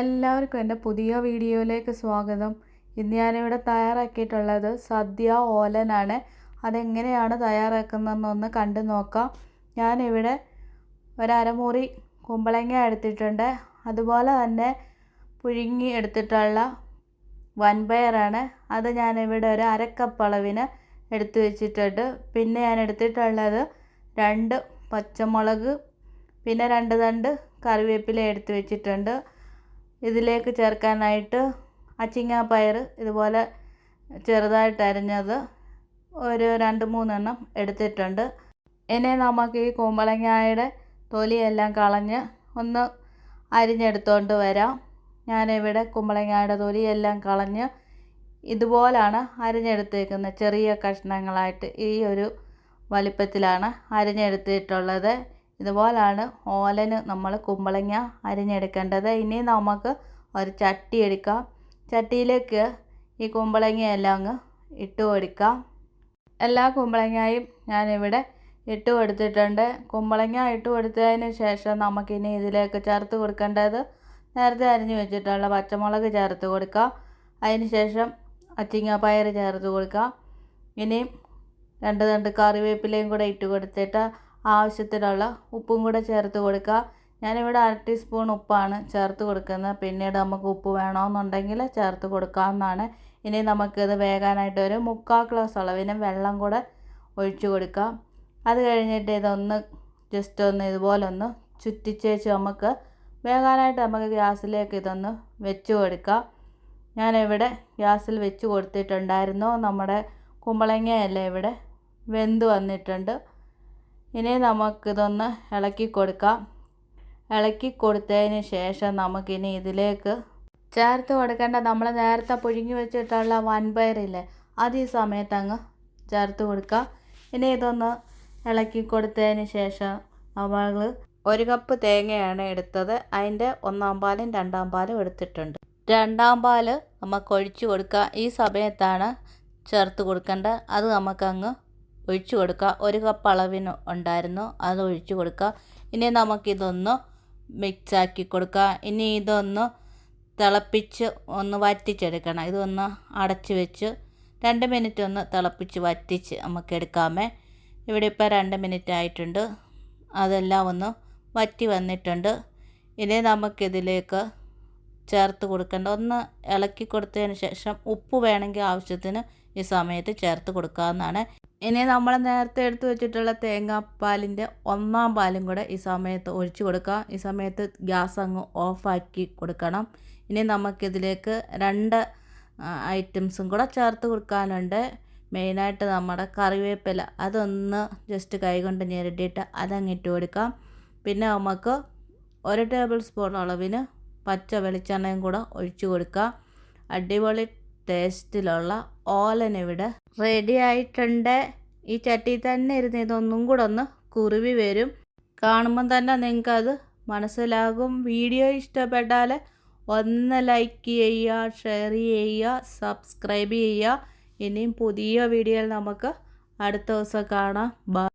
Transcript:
എല്ലാവർക്കും എന്റെ പുതിയ വീഡിയോയിലേക്ക് സ്വാഗതം. ഇന്ന് ഞാനിവിടെ തയ്യാറാക്കിയിട്ടുള്ളത് സദ്യ ഓലനാണ്. അതെങ്ങനെയാണ് തയ്യാറാക്കുന്നതെന്നൊന്ന് കണ്ടു നോക്കാം. ഞാനിവിടെ ഒരമുറി കുമ്പളങ്ങ എടുത്തിട്ടുണ്ട്. അതുപോലെ തന്നെ പുഴുങ്ങി എടുത്തിട്ടുള്ള വൻപയറാണ്. അത് ഞാനിവിടെ ഒരു അരക്കപ്പ് അളവിന് എടുത്തു വെച്ചിട്ടുണ്ട്. പിന്നെ ഞാൻ എടുത്തിട്ടുള്ളത് രണ്ട് പച്ചമുളക് പിന്നെ രണ്ട് തണ്ട് കറിവേപ്പില എടുത്തു വെച്ചിട്ടുണ്ട്. ഇതിലേക്ക് ചേർക്കാനായിട്ട് അച്ചിങ്ങാപ്പയർ ഇതുപോലെ ചെറുതായിട്ട് അരിഞ്ഞത് ഒരു രണ്ട് മൂന്നെണ്ണം എടുത്തിട്ടുണ്ട്. ഇനി നമുക്ക് ഈ കുമ്പളങ്ങയുടെ തൊലിയെല്ലാം കളഞ്ഞ് ഒന്ന് അരിഞ്ഞെടുത്തോണ്ട് വരാം. ഞാനിവിടെ കുമ്പളങ്ങയുടെ തൊലിയെല്ലാം കളഞ്ഞ് ഇതുപോലാണ് അരിഞ്ഞെടുത്തേക്കുന്നത്. ചെറിയ കഷ്ണങ്ങളായിട്ട് ഈ ഒരു വലിപ്പത്തിലാണ് അരിഞ്ഞെടുത്തിട്ടുള്ളത്. ഇതുപോലാണ് ഓലന് നമ്മൾ കുമ്പളങ്ങ അരിഞ്ഞെടുക്കേണ്ടത്. ഇനി നമുക്ക് ഒരു ചട്ടി എടുക്കാം. ചട്ടിയിലേക്ക് ഈ കുമ്പളങ്ങയെല്ലാം അങ്ങ് ഇട്ട് കൊടുക്കാം. എല്ലാ കുമ്പളങ്ങയും ഞാനിവിടെ ഇട്ട് കൊടുത്തിട്ടുണ്ട്. കുമ്പളങ്ങ ഇട്ട് കൊടുത്തതിന് ശേഷം നമുക്കിനി ഇതിലേക്ക് ചേർത്ത് കൊടുക്കേണ്ടത് നേരത്തെ അരിഞ്ഞു വെച്ചിട്ടുള്ള പച്ചമുളക് ചേർത്ത് കൊടുക്കാം. അതിന് ശേഷം അച്ചിങ്ങ പയർ ചേർത്ത് കൊടുക്കാം. ഇനിയും രണ്ട് രണ്ട് കറിവേപ്പിലയും കൂടെ ഇട്ട് കൊടുത്തിട്ട് ആവശ്യത്തിനുള്ള ഉപ്പും കൂടെ ചേർത്ത് കൊടുക്കുക. ഞാനിവിടെ അര ടീസ്പൂൺ ഉപ്പാണ് ചേർത്ത് കൊടുക്കുന്നത്. പിന്നീട് നമുക്ക് ഉപ്പ് വേണമെന്നുണ്ടെങ്കിൽ ചേർത്ത് കൊടുക്കാവുന്നതാണ്. ഇനി നമുക്കിത് വേകാനായിട്ട് ഒരു മുക്കാൽ ഗ്ലാസ് അളവിന് വെള്ളം കൂടെ ഒഴിച്ചു കൊടുക്കാം. അത് കഴിഞ്ഞിട്ട് ഇതൊന്ന് ജസ്റ്റ് ഒന്ന് ഇതുപോലെ ഒന്ന് ചുറ്റിച്ചേച്ച് നമുക്ക് വേകാനായിട്ട് നമുക്ക് ഗ്യാസിലേക്ക് ഇതൊന്ന് വെച്ച് കൊടുക്കാം. ഞാനിവിടെ ഗ്യാസിൽ വെച്ച് കൊടുത്തിട്ടുണ്ടായിരുന്നു. നമ്മുടെ കുമ്പളങ്ങയല്ലേ ഇവിടെ വെന്ത് വന്നിട്ടുണ്ട്. ഇനി നമുക്കിതൊന്ന് ഇളക്കി കൊടുക്കാം. ഇളക്കി കൊടുത്തതിന് ശേഷം നമുക്കിനി ഇതിലേക്ക് ചേർത്ത് കൊടുക്കേണ്ട നമ്മൾ നേരത്തെ പുഴുങ്ങി വെച്ചിട്ടുള്ള വൻപയറില്ലേ അത് ഈ സമയത്ത് അങ്ങ് ചേർത്ത് കൊടുക്കാം ഇനി ഇതൊന്ന് ഇളക്കി കൊടുത്തതിന് ശേഷം നമ്മൾ ഒരു കപ്പ് തേങ്ങയാണ് എടുത്തത്. അതിന്റെ ഒന്നാം പാലും രണ്ടാം പാലും എടുത്തിട്ടുണ്ട്. രണ്ടാം പാൽ നമുക്ക് ഒഴിച്ചു കൊടുക്കുക ഈ സമയത്താണ് ചേർത്ത് കൊടുക്കേണ്ടത്. അത് നമുക്കങ്ങ് ഒഴിച്ചു കൊടുക്കുക. ഒരു കപ്പ് അളവിന് ഉണ്ടായിരുന്നു. അത് ഒഴിച്ചു കൊടുക്കുക. ഇനി നമുക്കിതൊന്ന് മിക്സാക്കി കൊടുക്കുക. ഇനി ഇതൊന്ന് തിളപ്പിച്ച് ഒന്ന് വറ്റിച്ചെടുക്കണം. ഇതൊന്ന് അടച്ച് വെച്ച് രണ്ട് മിനിറ്റ് ഒന്ന് തിളപ്പിച്ച് വറ്റിച്ച് നമുക്ക് എടുക്കാമേ. ഇവിടെ ഇപ്പോൾ രണ്ട് മിനിറ്റ് ആയിട്ടുണ്ട്. അതെല്ലാം ഒന്ന് വറ്റി വന്നിട്ടുണ്ട്. ഇനി നമുക്കിതിലേക്ക് ചേർത്ത് കൊടുക്കേണ്ട. ഒന്ന് ഇളക്കി കൊടുത്തതിന് ശേഷം ഉപ്പ് വേണമെങ്കിൽ ആവശ്യത്തിന് ഈ സമയത്ത് ചേർത്ത് കൊടുക്കാവുന്നതാണ്. ഇനി നമ്മൾ നേരത്തെ എടുത്തു വെച്ചിട്ടുള്ള തേങ്ങാപ്പാലിന്റെ ഒന്നാം പാലും കൂടെ ഈ സമയത്ത് ഒഴിച്ചു കൊടുക്കുക. ഈ സമയത്ത് ഗ്യാസ് അങ്ങ് ഓഫാക്കി കൊടുക്കണം. ഇനി നമുക്കിതിലേക്ക് രണ്ട് ഐറ്റംസും കൂടെ ചേർത്ത് കൊടുക്കാനുണ്ട്. മെയിനായിട്ട് നമ്മുടെ കറിവേപ്പില അതൊന്ന് ജസ്റ്റ് കൈകൊണ്ട് ഞെരടിയിട്ട് അതങ്ങിട്ട് കൊടുക്കാം. പിന്നെ നമുക്ക് ഒരു ടേബിൾ സ്പൂൺ അളവിന് പച്ച വെളിച്ചെണ്ണയും കൂടെ ഒഴിച്ചു കൊടുക്കാം. അടിപൊളി ടേസ്റ്റിലുള്ള ഓലൻ ഇവിടെ റെഡി ആയിട്ടുണ്ട്. ഈ ചട്ടി തന്നെ ഇരുന്ന് ഇതൊന്നും കൂടെ ഒന്ന് കുറുവി വരും. കാണുമ്പം തന്നെ നിങ്ങൾക്കത് മനസ്സിലാകും. വീഡിയോ ഇഷ്ടപ്പെട്ടാൽ ഒന്ന് ലൈക്ക് ചെയ്യുക ഷെയർ ചെയ്യുക സബ്സ്ക്രൈബ് ചെയ്യുക. ഇനിയും പുതിയ വീഡിയോയിൽ നമുക്ക് അടുത്ത ദിവസം കാണാം. ബൈ